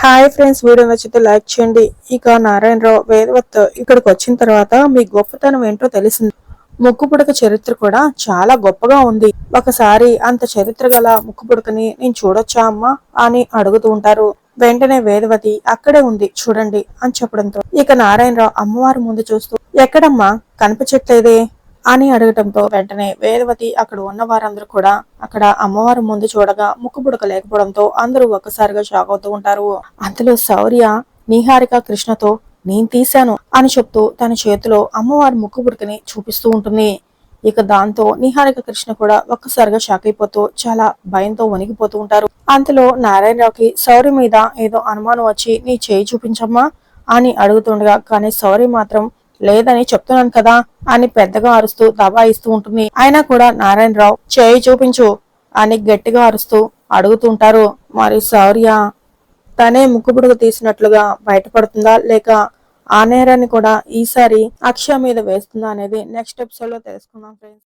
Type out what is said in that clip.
Hi friends video నచ్చితే like చేయండి. ఇక నారాయణరావు వేదవత్ ఇక్కడికి వచ్చిన తర్వాత మీ గొప్పతనం ఏంటో తెలిసింది. ముక్కు పుడక చరిత్ర కూడా చాలా గొప్పగా ఉంది. ఒకసారి అంత చరిత్ర గల ముక్కు పుడకని నేను చూడొచ్చా అమ్మా అని అడుగుతూ ఉంటారు. వెంటనే వేదవతి అక్కడే ఉంది చూడండి అని చెప్పడంతో. ఇక నారాయణరావు అమ్మవారి ముందు చూస్తూ ఎక్కడమ్మా? కనిపించట్లేదే. అని అడగటంతో వెంటనే వేదవతి అక్కడ ఉన్న వారందరూ కూడా అక్కడ అమ్మవారి ముందు చూడగా ముక్కుపుడక లేకపోవడంతో అందరూ ఒక్కసారిగా షాక్ అవుతూ ఉంటారు. అంతలో శౌర్య నీహారిక కృష్ణతో నేను తీశాను అని చెప్తూ తన చేతిలో అమ్మవారి ముక్కు పుడకని చూపిస్తూ ఉంటుంది. ఇక దాంతో నిహారిక కృష్ణ కూడా ఒక్కసారిగా షాక్ అయిపోతూ చాలా భయంతో వణికిపోతూ ఉంటారు. అంతలో నారాయణరావుకి శౌర్య మీద ఏదో అనుమానం వచ్చి నీ చేయి చూపించమ్మా అని అడుగుతుండగా కానీ శౌర్య మాత్రం లేదని చెప్తున్నాను కదా అని పెద్దగా అరుస్తూ దబాయిస్తూ ఉంటుంది. అయినా కూడా నారాయణరావు చేయి చూపించు అని గట్టిగా అరుస్తూ అడుగుతుంటారు. మరి శౌర్య తనే ముక్కుబుడుగు తీసినట్లుగా బయటపడుతుందా లేక ఆ నేరాన్ని కూడా ఈసారి అక్షయ మీద వేస్తుందా అనేది నెక్స్ట్ ఎపిసోడ్లో తెలుసుకుందాం ఫ్రెండ్స్